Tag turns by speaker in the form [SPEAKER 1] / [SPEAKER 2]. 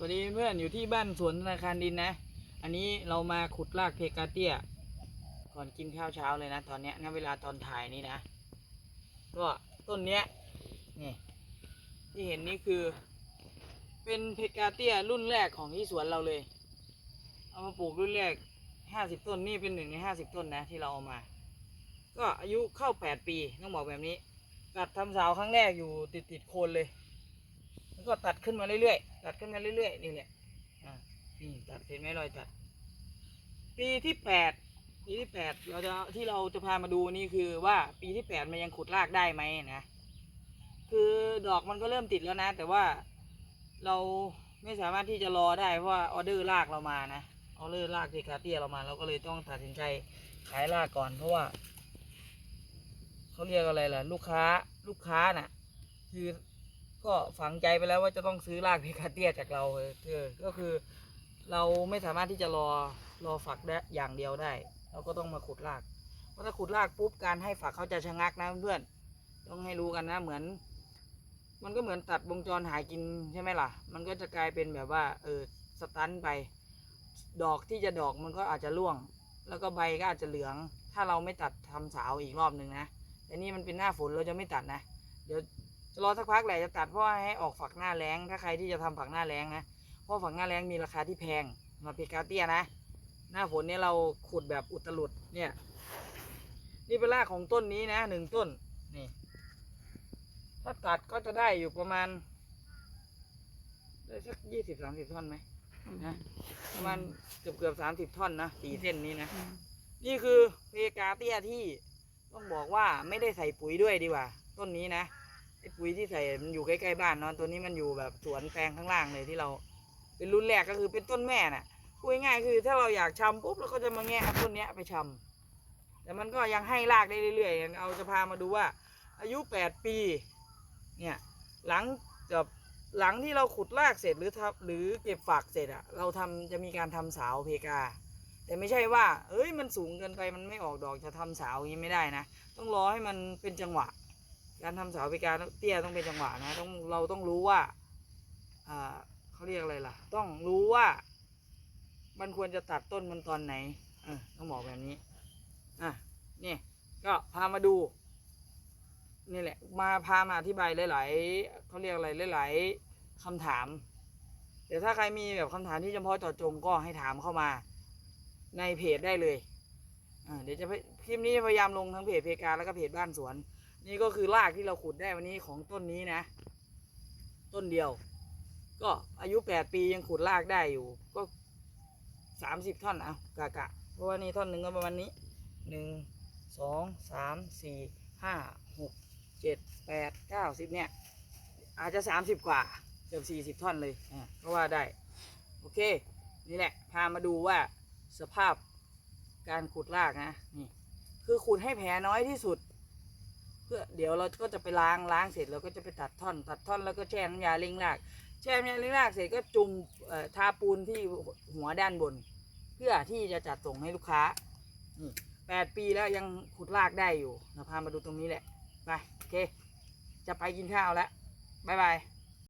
[SPEAKER 1] สวัสดีเพื่อนอยู่ที่บ้านสวนธนาคารดินนะ อันนี้เรามาขุดรากเพกาเตียก่อนกินข้าวเช้าเลยนะ ตอนเนี้ยณเวลาตอนถ่ายนี่นะ ก็ต้นเนี้ยนี่ที่เห็นนี่คือ เป็นเพกาเตียรุ่นแรกของที่สวนเราเลย เอามาปลูกรุ่นแรกห้าสิบต้นนี่เป็นหนึ่งในห้าสิบต้นนะที่เราเอามา ก็อายุเข้าแปดปีต้องบอกแบบนี้ตัดทำสาวครั้งแรกอยู่ติดติดๆโคนเลย ก็ตัดขึ้นมาเรื่อยๆตัดขึ้นมาเรื่อยๆนี่แหละอ่านี่ตัดเห็นไหมรอยตัด ปีที่แปดปีที่แปดเราจะที่เราจะพามาดูนี่คือว่าปีที่แปดมันยังขุดรากได้ไหมนะคือดอกมันก็เริ่มติดแล้วนะ แต่ว่าเราไม่สามารถที่จะรอได้เพราะว่าออเดอร์รากเรามานะออเดอร์รากเทคาเตียเรามาเราก็เลยต้องตัดสินใจขายรากก่อน เพราะว่าเขาเรียกอะไรล่ะ ลูกค้าลูกค้าน่ะ คือ ก็ฝังใจไปแล้วว่าจะต้องซื้อรากเพคาเตียจากเราเออเออก็คือ เราไม่สามารถที่จะรอรอฝักได้อย่างเดียวได้ เราก็ต้องมาขุดรากเพราะถ้าขุดรากปุ๊บการให้ฝักเขาจะชะงักนะเพื่อนต้องให้รู้กันนะเหมือน มันก็เหมือนตัดวงจรหายกินใช่ไหมล่ะ มันก็จะกลายเป็นแบบว่าเออสตันไป ดอกที่จะดอกมันก็อาจจะร่วง แล้วก็ใบก็อาจจะเหลือง ถ้าเราไม่ตัดทำสาวอีกรอบหนึ่งนะแต่นี่มันเป็นหน้าฝนเราจะไม่ตัดนะ เดี๋ยว จะรอสักพักแหละจะตัดเพราะว่าให้ออกฝักหน้าแรงถ้าใครที่จะทำฝักหน้าแรงนะเพราะฝักหน้าแรงมีราคาที่แพงมาเพกาเตียนะ หน้าฝนเนี่ยเราขุดแบบอุตลุดเนี่ย นี่เป็นรากของต้นนี้นะหนึ่งต้นนี่ ถ้าตัดก็จะได้อยู่ประมาณได้สักยี่สิบสามสิบท่อนไหมนะประมาณเกือบเกือบสามสิบท่อนนะสี่เส้นนี้นะ นี่คือเพกาเตียที่ต้องบอกว่าไม่ได้ใส่ปุ๋ยด้วยดีกว่า ต้นนี้นะ ไอ้ปุ๋ยที่ใส่มันอยู่ใกล้ๆบ้านเนาะตัวนี้มันอยู่แบบสวนแปลงข้างล่างเลยที่เรา เป็นรุ่นแรกก็คือเป็นต้นแม่น่ะพูดง่ายๆคือถ้าเราอยากชำปุ๊บเราก็จะมาแงะต้นเนี้ยไปชำแต่มันก็ยังให้รากได้เรื่อยๆเอาจะพามาดูว่า อายุแปดปี เนี่ยหลังจากหลังที่เราขุดรากเสร็จหรือทับหรือเก็บฝักเสร็จอะเราทำจะมีการทำสาวเพกา แต่ไม่ใช่ว่า เอ้ยมันสูงเกินไปมันไม่ออกดอกจะทำสาวอย่างนี้ไม่ได้นะ ต้องรอให้มันเป็นจังหวะ การทำสาวพิการเตี้ยต้องเป็นจังหวะนะต้องเราต้องรู้ว่าอ่าเขาเรียกอะไรล่ะ ต้องรู้ว่า มันควรจะตัดต้นมันตอนไหนเออต้องบอกแบบนี้อะนี่ก็พามาดูนี่แหละ มาพามาอธิบายหลาย ๆเขาเรียกอะไรหลาย ๆคำถามเดี๋ยวถ้าใครมีแบบคำถามที่เฉพาะเจาะจงก็ให้ถามเข้ามาในเพจได้เลยเดี๋ยวจะพยคลิปนี้จะพยายามลงทั้งเพจเพกาแล้วก็เพจบ้านสวน นี่ก็คือรากที่เราขุดได้วันนี้ของต้นนี้นะ ต้นเดียว ก็อายุแปดปียังขุดรากได้อยู่ ก็สามสิบท่อนเอากะกะ เพราะว่านี่ท่อนหนึ่งก็ประมาณนี้หนึ่งสองสามสี่ห้าหกเจ็ดแปดเก้าสิบเนี่ย อาจจะสามสิบกว่าเกือบสี่สิบท่อนเลยอ่าก็ว่าได้ โอเค นี่แหละ พามาดูว่าสภาพการขุดรากนะ นี่ คือขุดให้แผลน้อยที่สุด เพื่อเดี๋ยวเราก็จะไปล้างล้างเสร็จเราก็จะไปตัดท่อน ตัดท่อนแล้วก็แช่น้ำยาเล้งราก แช่น้ำยาเล้งรากเสร็จก็จุ่มทาปูนที่หัวด้านบน เพื่อที่จะจัดส่งให้ลูกค้าแปดปีแล้วยังขุดรากได้อยู่เราพามาดูตรงนี้แหละไปโอเค จะไปกินข้าวแล้วบ๊ายบาย